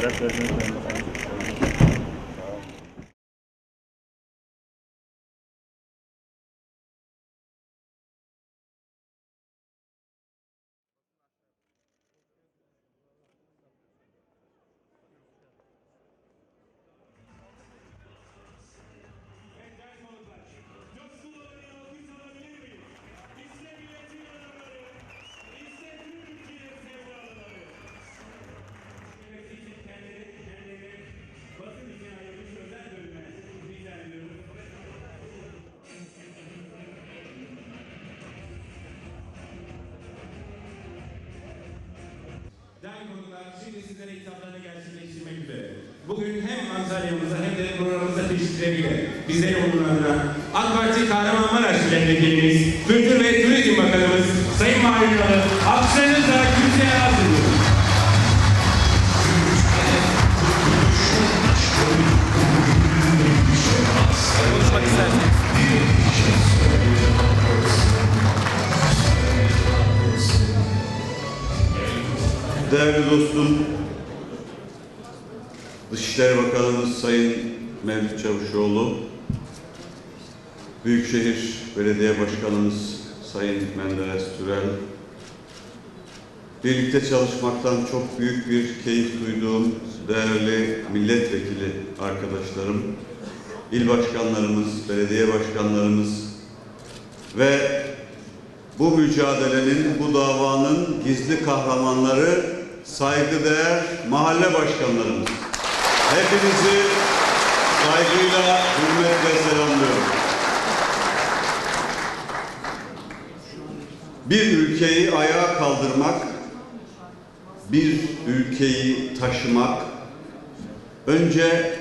Gracias, şimdi sizlere hitaplarını gerçekleştirmek üzere. Bugün hem Antalya'mıza hem de programımıza teşvikleriyle bizleri onurlandıran AK Parti Kahramanmaraş Milletvekilimiz, Kültür ve Turizm Bakanımız Sayın Mahir Kalı, alkışlarınızla kürsüye ediyorum. Konuşmak isterseniz. Değerli dostum, Dışişleri Bakanımız Sayın Mevlüt Çavuşoğlu, Büyükşehir Belediye Başkanımız Sayın Menderes Türel, birlikte çalışmaktan çok büyük bir keyif duyduğum değerli milletvekili arkadaşlarım, il başkanlarımız, belediye başkanlarımız ve bu mücadelenin, bu davanın gizli kahramanları, saygıdeğer mahalle başkanlarımız. Hepinizi saygıyla, hürmetle selamlıyorum. Bir ülkeyi ayağa kaldırmak, bir ülkeyi taşımak, önce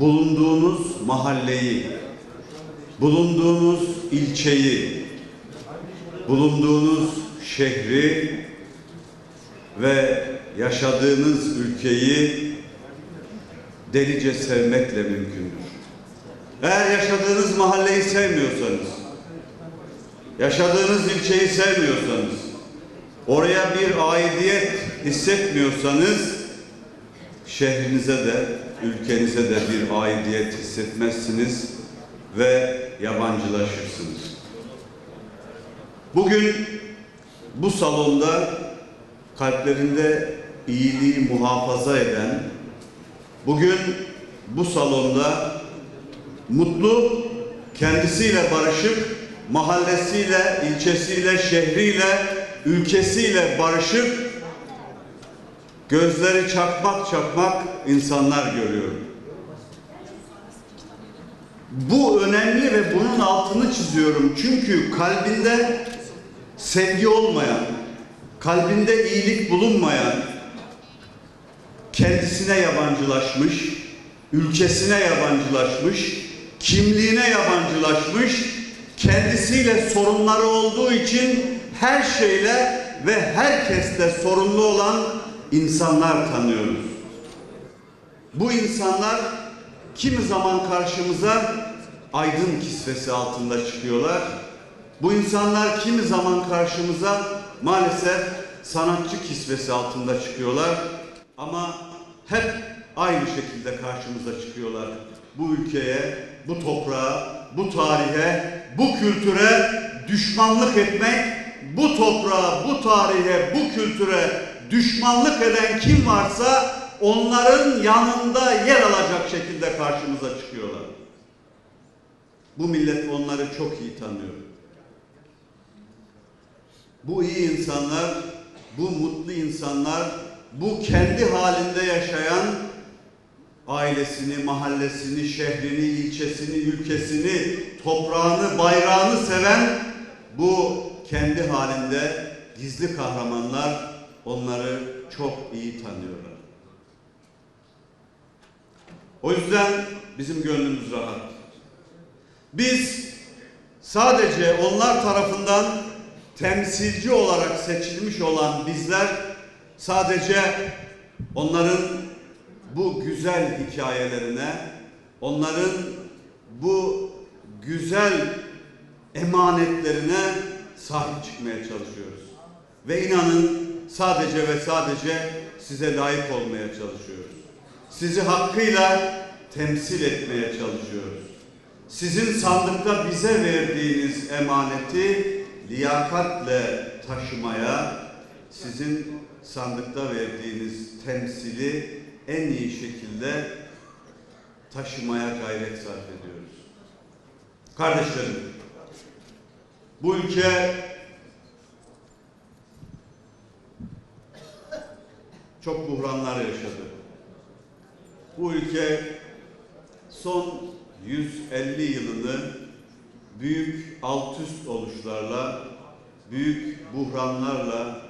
bulunduğunuz mahalleyi, bulunduğunuz ilçeyi, bulunduğunuz şehri ve yaşadığınız ülkeyi delice sevmekle mümkündür. Eğer yaşadığınız mahalleyi sevmiyorsanız, yaşadığınız ilçeyi sevmiyorsanız, oraya bir aidiyet hissetmiyorsanız, şehrinize de, ülkenize de bir aidiyet hissetmezsiniz ve yabancılaşırsınız. Bugün bu salonda kalplerinde iyiliği muhafaza eden, bugün bu salonda mutlu, kendisiyle barışık, mahallesiyle, ilçesiyle, şehriyle, ülkesiyle barışık, gözleri çakmak çakmak insanlar görüyorum. Bu önemli ve bunun altını çiziyorum. Çünkü kalbinde sevgi olmayan, kalbinde iyilik bulunmayan, kendisine yabancılaşmış, ülkesine yabancılaşmış, kimliğine yabancılaşmış, kendisiyle sorunları olduğu için her şeyle ve herkesle sorunlu olan insanlar tanıyoruz. Bu insanlar kimi zaman karşımıza aydın kisvesi altında çıkıyorlar. Bu insanlar kimi zaman karşımıza maalesef sanatçı kisvesi altında çıkıyorlar. Ama hep aynı şekilde karşımıza çıkıyorlar. Bu ülkeye, bu toprağa, bu tarihe, bu kültüre düşmanlık etmek, bu toprağa, bu tarihe, bu kültüre düşmanlık eden kim varsa onların yanında yer alacak şekilde karşımıza çıkıyorlar. Bu millet onları çok iyi tanıyor. Bu iyi insanlar, bu mutlu insanlar, bu kendi halinde yaşayan ailesini, mahallesini, şehrini, ilçesini, ülkesini, toprağını, bayrağını seven bu kendi halinde gizli kahramanlar onları çok iyi tanıyorlar. O yüzden bizim gönlümüz rahat. Biz sadece onlar tarafından temsilci olarak seçilmiş olan bizler sadece onların bu güzel hikayelerine, onların bu güzel emanetlerine sahip çıkmaya çalışıyoruz. Ve inanın sadece ve sadece size layık olmaya çalışıyoruz. Sizi hakkıyla temsil etmeye çalışıyoruz. Sizin sandıkta bize verdiğiniz emaneti liyakatle taşımaya, sizin sandıkta verdiğiniz temsili en iyi şekilde taşımaya gayret sarf ediyoruz. Kardeşlerim, bu ülke çok buhranlar yaşadı. Bu ülke son 150 yılını büyük alt üst oluşlarla, büyük buhranlarla,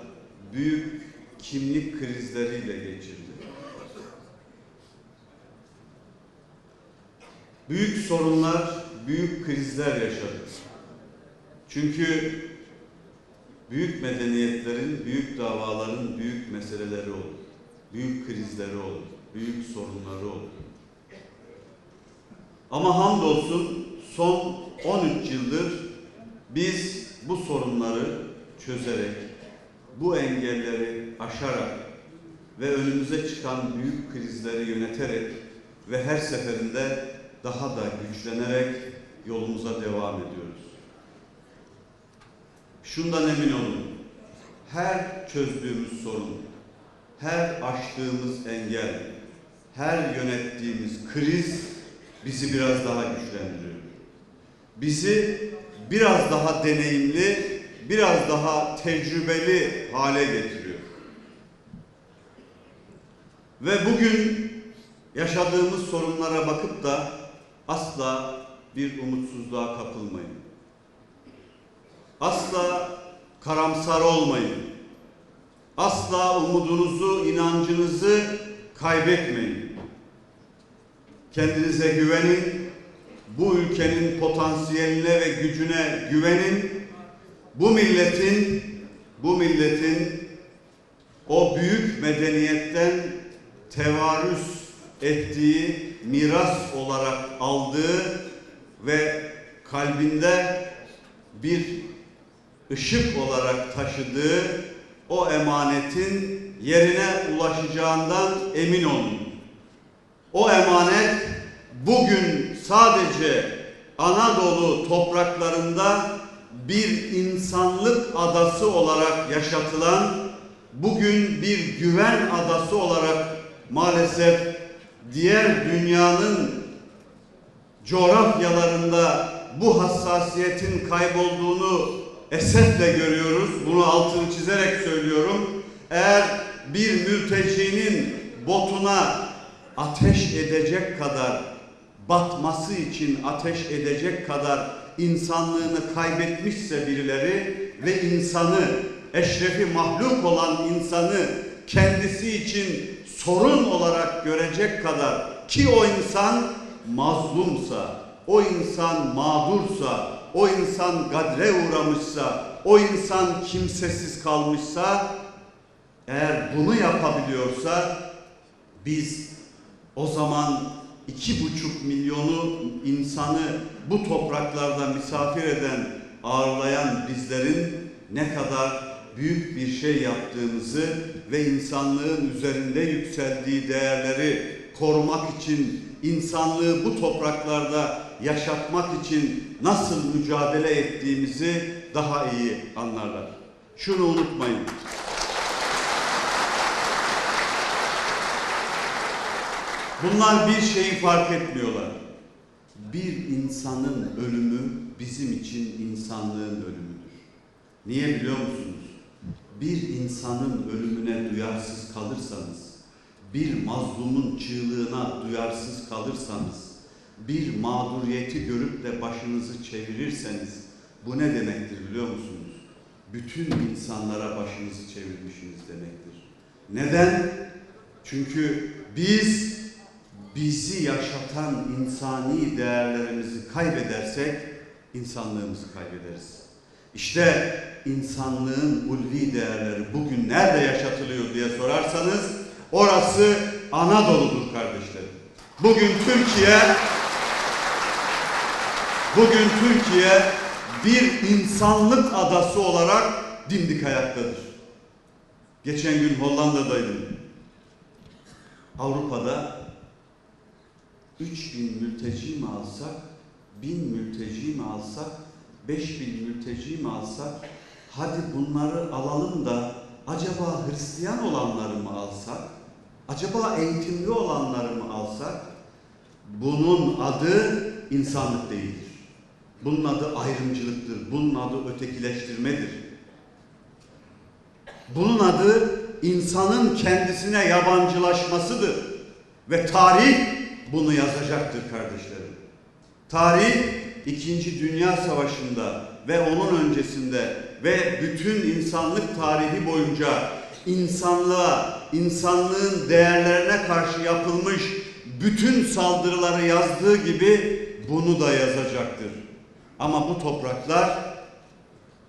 büyük kimlik krizleriyle geçirdi. Büyük sorunlar, büyük krizler yaşadık. Çünkü büyük medeniyetlerin, büyük davaların büyük meseleleri olur. Büyük krizleri olur, büyük sorunları olur. Ama hamdolsun son 13 yıldır biz bu sorunları çözerek, bu engelleri aşarak ve önümüze çıkan büyük krizleri yöneterek ve her seferinde daha da güçlenerek yolumuza devam ediyoruz. Şundan emin olun, her çözdüğümüz sorun, her aştığımız engel, her yönettiğimiz kriz bizi biraz daha güçlendiriyor. Bizi biraz daha deneyimli, biraz daha tecrübeli hale getiriyor. Ve bugün yaşadığımız sorunlara bakıp da asla bir umutsuzluğa kapılmayın. Asla karamsar olmayın. Asla umudunuzu, inancınızı kaybetmeyin. Kendinize güvenin. Bu ülkenin potansiyeline ve gücüne güvenin. Bu milletin bu milletin o büyük medeniyetten tevarüs ettiği miras olarak aldığı ve kalbinde bir ışık olarak taşıdığı o emanetin yerine ulaşacağından emin olun. O emanet bugün sadece Anadolu topraklarında bir insanlık adası olarak yaşatılan, bugün bir güven adası olarak maalesef diğer dünyanın coğrafyalarında bu hassasiyetin kaybolduğunu esefle görüyoruz. Bunu altını çizerek söylüyorum. Eğer bir mültecinin botuna ateş edecek kadar batması için ateş edecek kadar insanlığını kaybetmişse birileri ve insanı eşrefi mahluk olan insanı kendisi için sorun olarak görecek kadar ki o insan mazlumsa, o insan mağdursa, o insan gadre uğramışsa, o insan kimsesiz kalmışsa, eğer bunu yapabiliyorsa biz o zaman iki buçuk milyonu insanı bu topraklarda misafir eden, ağırlayan bizlerin ne kadar büyük bir şey yaptığımızı ve insanlığın üzerinde yükseldiği değerleri korumak için, insanlığı bu topraklarda yaşatmak için nasıl mücadele ettiğimizi daha iyi anlarlar. Şunu unutmayın. Bunlar bir şeyi fark etmiyorlar. Bir insanın ölümü bizim için insanlığın ölümüdür. Niye biliyor musunuz? Bir insanın ölümüne duyarsız kalırsanız, bir mazlumun çığlığına duyarsız kalırsanız, bir mağduriyeti görüp de başınızı çevirirseniz, bu ne demektir biliyor musunuz? Bütün insanlara başınızı çevirmişsiniz demektir. Neden? Çünkü biz bizi yaşatan insani değerlerimizi kaybedersek insanlığımızı kaybederiz. İşte insanlığın ulvi değerleri bugün nerede yaşatılıyor diye sorarsanız orası Anadolu'dur kardeşlerim. Bugün Türkiye bugün Türkiye bir insanlık adası olarak dimdik ayaktadır. Geçen gün Hollanda'daydım. Avrupa'da 3000 mülteci mi alsak, 1000 mülteci mi alsak, 5000 mülteci mi alsak, hadi bunları alalım da acaba Hristiyan olanları mı alsak, acaba eğitimli olanları mı alsak, bunun adı insanlık değildir. Bunun adı ayrımcılıktır, bunun adı ötekileştirmedir. Bunun adı insanın kendisine yabancılaşmasıdır. Ve tarih bunu yazacaktır kardeşlerim. Tarih İkinci Dünya Savaşı'nda ve onun öncesinde ve bütün insanlık tarihi boyunca insanlığa, insanlığın değerlerine karşı yapılmış bütün saldırıları yazdığı gibi bunu da yazacaktır. Ama bu topraklar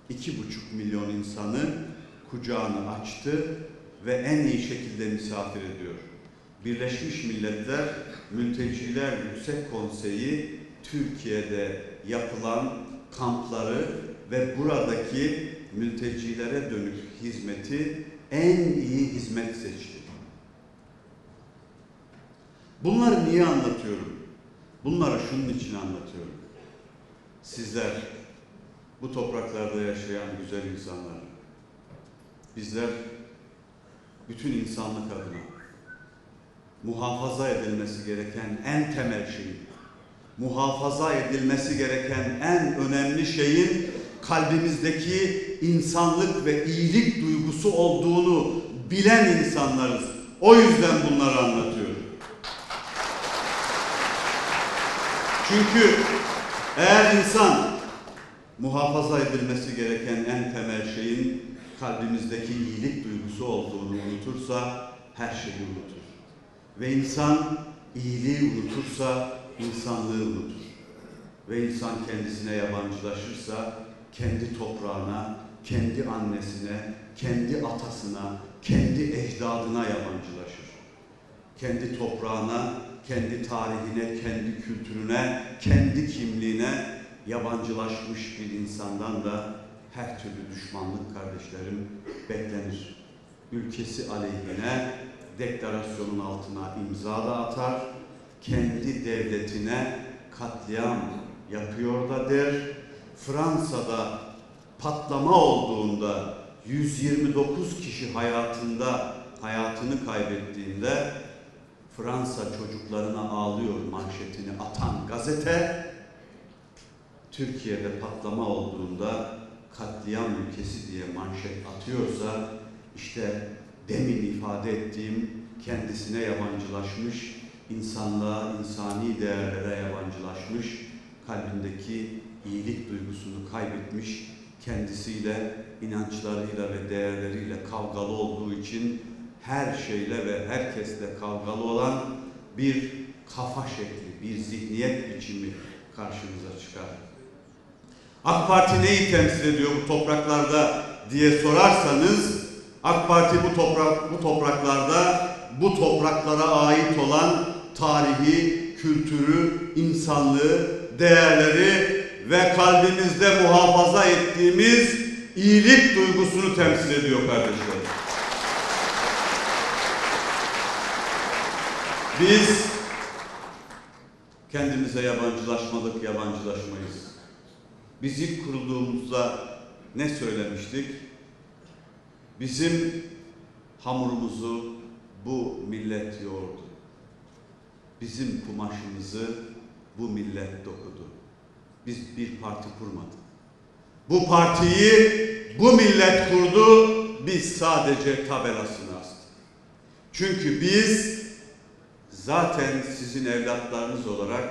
iki buçuk milyon insanı kucağını açtı ve en iyi şekilde misafir ediyor. Birleşmiş Milletler Mülteciler Yüksek Konseyi Türkiye'de yapılan kampları ve buradaki mültecilere dönük hizmeti en iyi hizmet seçti. Bunları niye anlatıyorum? Bunları şunun için anlatıyorum. Sizler bu topraklarda yaşayan güzel insanlar, bizler bütün insanlık adına muhafaza edilmesi gereken en temel şey, muhafaza edilmesi gereken en önemli şeyin kalbimizdeki insanlık ve iyilik duygusu olduğunu bilen insanlarız. O yüzden bunları anlatıyorum. Çünkü eğer insan muhafaza edilmesi gereken en temel şeyin kalbimizdeki iyilik duygusu olduğunu unutursa her şeyi unutur. Ve insan iyiliği unutursa insanlığı unutur. Ve insan kendisine yabancılaşırsa kendi toprağına, kendi annesine, kendi atasına, kendi ecdadına yabancılaşır. Kendi toprağına, kendi tarihine, kendi kültürüne, kendi kimliğine yabancılaşmış bir insandan da her türlü düşmanlık kardeşlerim beklenir. Ülkesi aleyhine deklarasyonun altına imza da atar, kendi devletine katliam yapıyor da der. Fransa'da patlama olduğunda 129 kişi hayatında hayatını kaybettiğinde Fransa çocuklarına ağlıyor manşetini atan gazete Türkiye'de patlama olduğunda katliam ülkesi diye manşet atıyorsa işte demin ifade ettiğim kendisine yabancılaşmış, insanlığa, insani değerlere yabancılaşmış, kalbindeki iyilik duygusunu kaybetmiş, kendisiyle, inançlarıyla ve değerleriyle kavgalı olduğu için her şeyle ve herkesle kavgalı olan bir kafa şekli, bir zihniyet biçimi karşımıza çıkar. AK Parti neyi temsil ediyor bu topraklarda diye sorarsanız AK Parti bu toprak bu topraklarda bu topraklara ait olan tarihi, kültürü, insanlığı, değerleri ve kalbimizde muhafaza ettiğimiz iyilik duygusunu temsil ediyor kardeşlerim. Biz kendimize yabancılaşmadık, yabancılaşmayız. Biz ilk kurulduğumuzda ne söylemiştik? Bizim hamurumuzu bu millet yoğurdu. Bizim kumaşımızı bu millet dokudu. Biz bir parti kurmadık. Bu partiyi bu millet kurdu, biz sadece tabelasını astık. Çünkü biz zaten sizin evlatlarınız olarak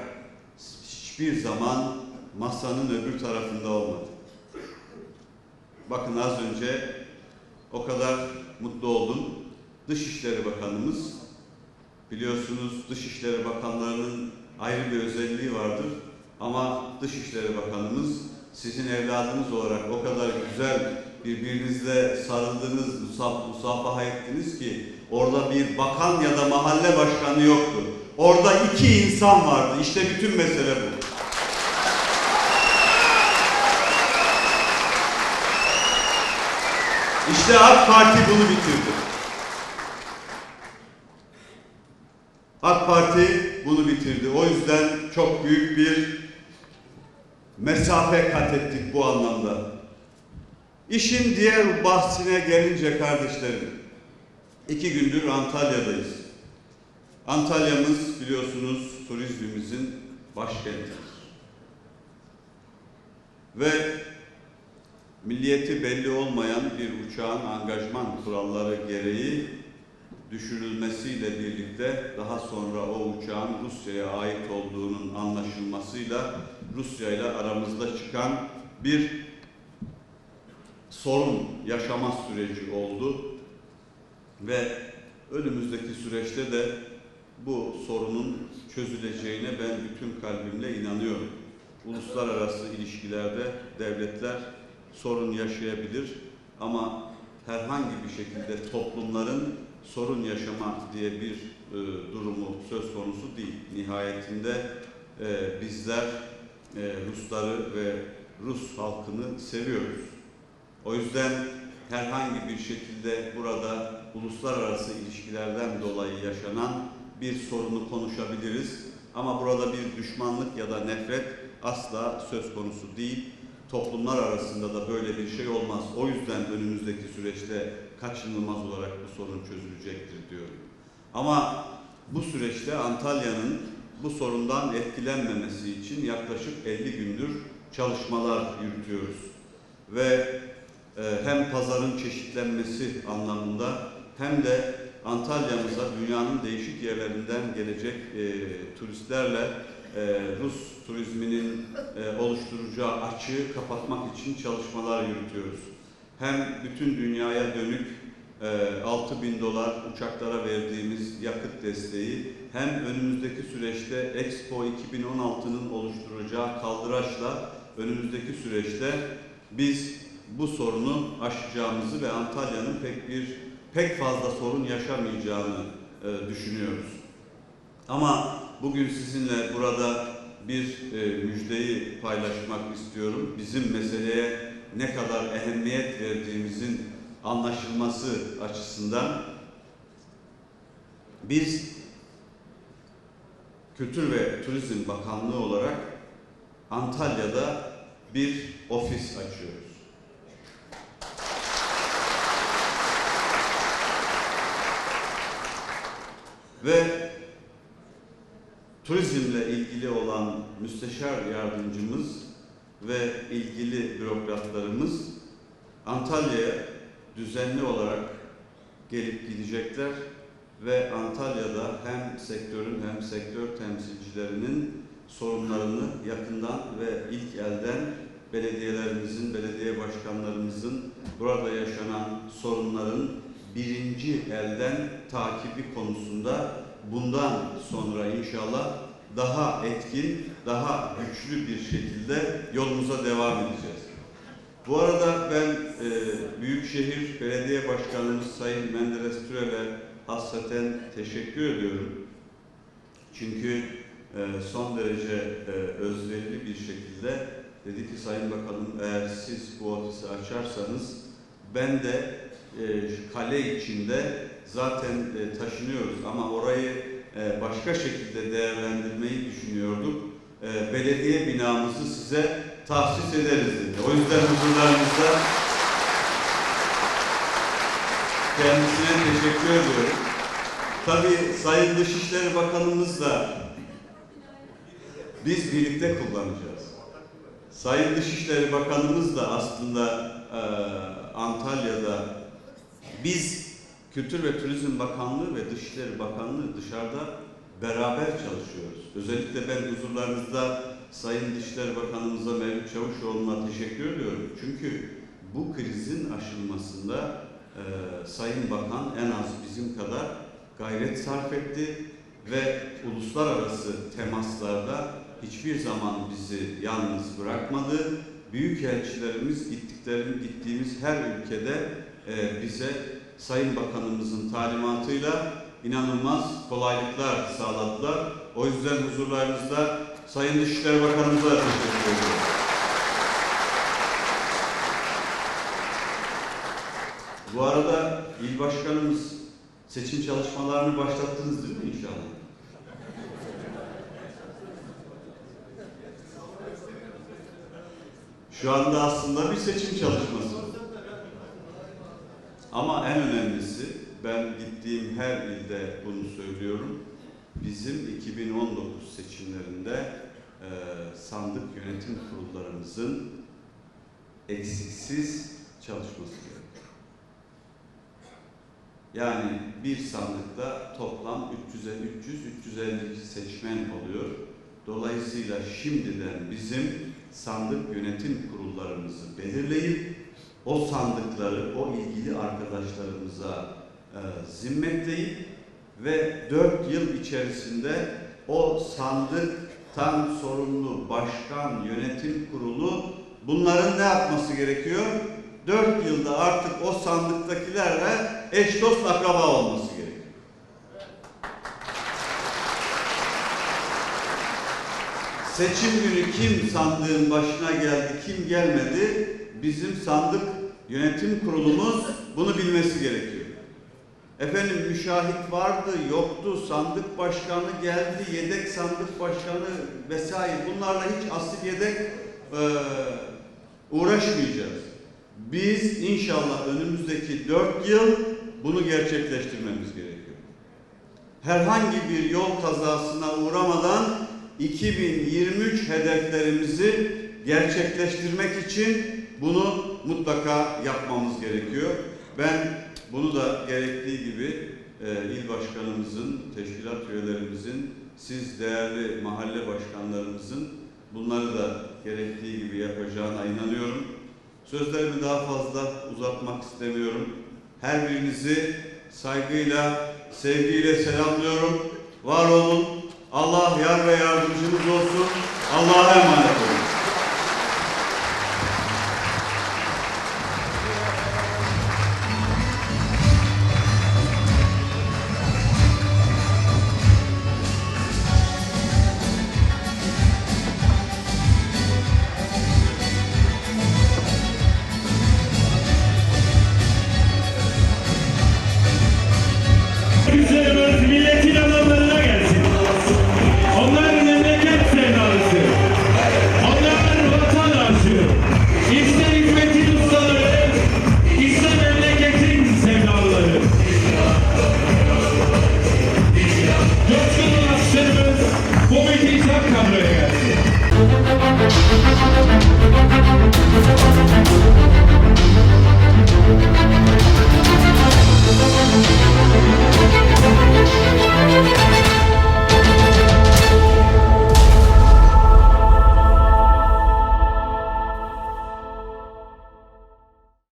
hiçbir zaman masanın öbür tarafında olmadık. Bakın az önce o kadar mutlu oldum. Dışişleri Bakanımız biliyorsunuz Dışişleri Bakanlarının ayrı bir özelliği vardır. Ama Dışişleri Bakanımız sizin evladınız olarak o kadar güzel birbirinizle sarıldınız, musaf, musafaha ettiniz ki orada bir bakan ya da mahalle başkanı yoktu. Orada iki insan vardı. İşte bütün mesele bu. İşte AK Parti bunu bitirdi. AK Parti bunu bitirdi. O yüzden çok büyük bir mesafe kat ettik bu anlamda. İşin diğer bahsine gelince kardeşlerim, iki gündür Antalya'dayız. Antalya'mız biliyorsunuz turizmimizin başkentidir. Ve milliyeti belli olmayan bir uçağın angajman kuralları gereği düşürülmesiyle birlikte daha sonra o uçağın Rusya'ya ait olduğunun anlaşılmasıyla Rusya ile aramızda çıkan bir sorun yaşama süreci oldu ve önümüzdeki süreçte de bu sorunun çözüleceğine ben bütün kalbimle inanıyorum. Uluslararası ilişkilerde devletler sorun yaşayabilir ama herhangi bir şekilde toplumların sorun yaşama diye bir e, durumu söz konusu değil. Nihayetinde e, bizler e, Rusları ve Rus halkını seviyoruz. O yüzden herhangi bir şekilde burada uluslararası ilişkilerden dolayı yaşanan bir sorunu konuşabiliriz. Ama burada bir düşmanlık ya da nefret asla söz konusu değil. Toplumlar arasında da böyle bir şey olmaz. O yüzden önümüzdeki süreçte kaçınılmaz olarak bu sorun çözülecektir diyorum. Ama bu süreçte Antalya'nın bu sorundan etkilenmemesi için yaklaşık 50 gündür çalışmalar yürütüyoruz. Ve e, hem pazarın çeşitlenmesi anlamında hem de Antalya'mıza dünyanın değişik yerlerinden gelecek e, turistlerle e, Rus turizminin e, oluşturacağı açığı kapatmak için çalışmalar yürütüyoruz. Hem bütün dünyaya dönük e, 6 bin dolar uçaklara verdiğimiz yakıt desteği hem önümüzdeki süreçte Expo 2016'nın oluşturacağı kaldıraçla önümüzdeki süreçte biz bu sorunu aşacağımızı ve Antalya'nın pek bir pek fazla sorun yaşamayacağını e, düşünüyoruz. Ama bugün sizinle burada bir e, müjdeyi paylaşmak istiyorum. Bizim meseleye ne kadar ehemmiyet verdiğimizin anlaşılması açısından biz Kültür ve Turizm Bakanlığı olarak Antalya'da bir ofis açıyoruz. Ve turizmle ilgili olan müsteşar yardımcımız ve ilgili bürokratlarımız Antalya'ya düzenli olarak gelip gidecekler ve Antalya'da hem sektörün hem sektör temsilcilerinin sorunlarını yakından ve ilk elden belediyelerimizin, belediye başkanlarımızın burada yaşanan sorunların birinci elden takibi konusunda bundan sonra inşallah daha etkin, daha güçlü bir şekilde yolumuza devam edeceğiz. Bu arada ben e, Büyükşehir Belediye Başkanımız Sayın Menderes Türel'e hasreten teşekkür ediyorum. Çünkü e, son derece e, özverili bir şekilde dedi ki Sayın Bakanım eğer siz bu ofisi açarsanız ben de e, kale içinde zaten e, taşınıyoruz ama orayı e, başka şekilde değerlendirmeyi düşünüyorduk. E, belediye binamızı size tahsis ederiz dedi. O yüzden huzurlarınızda kendisine teşekkür ediyorum. Tabii Sayın Dışişleri Bakanımız da biz birlikte kullanacağız. Sayın Dışişleri Bakanımız da aslında e, Antalya'da biz Kültür ve Turizm Bakanlığı ve Dışişleri Bakanlığı dışarıda beraber çalışıyoruz. Özellikle ben huzurlarınızda Sayın Dışişleri Bakanımıza Mevlüt Çavuşoğlu'na teşekkür ediyorum. Çünkü bu krizin aşılmasında e, Sayın Bakan en az bizim kadar gayret sarf etti ve uluslararası temaslarda hiçbir zaman bizi yalnız bırakmadı. Büyükelçilerimiz gittiklerim gittiğimiz her ülkede e, bize Sayın Bakanımızın talimatıyla inanılmaz kolaylıklar sağladılar. O yüzden huzurlarınızda Sayın Dışişleri Bakanımıza teşekkür ediyorum. Bu arada il başkanımız seçim çalışmalarını başlattınız değil mi inşallah? Şu anda aslında bir seçim çalışması. Ama en önemlisi ben gittiğim her ilde bunu söylüyorum. Bizim 2019 seçimlerinde e, sandık yönetim kurullarımızın eksiksiz çalışması gerekiyor. Yani bir sandıkta toplam 300'e 300, 350 seçmen oluyor. Dolayısıyla şimdiden bizim sandık yönetim kurullarımızı belirleyip o sandıkları o ilgili arkadaşlarımıza e, zimmetleyip ve 4 yıl içerisinde o sandıktan sorumlu başkan yönetim kurulu bunların ne yapması gerekiyor? 4 yılda artık o sandıktakilerle eş dost akraba olması gerekiyor. Seçim günü kim sandığın başına geldi, kim gelmedi, bizim sandık yönetim kurulumuz bunu bilmesi gerekiyor. Efendim müşahit vardı, yoktu, sandık başkanı geldi, yedek sandık başkanı vesaire bunlarla hiç asil yedek eee, uğraşmayacağız. Biz inşallah önümüzdeki dört yıl bunu gerçekleştirmemiz gerekiyor. Herhangi bir yol kazasına uğramadan 2023 hedeflerimizi gerçekleştirmek için bunu mutlaka yapmamız gerekiyor. Ben bunu da gerektiği gibi e, il başkanımızın, teşkilat üyelerimizin, siz değerli mahalle başkanlarımızın bunları da gerektiği gibi yapacağına inanıyorum. Sözlerimi daha fazla uzatmak istemiyorum. Her birinizi saygıyla, sevgiyle selamlıyorum. Var olun. Allah yar ve yardımcınız olsun. Allah'a emanet olun.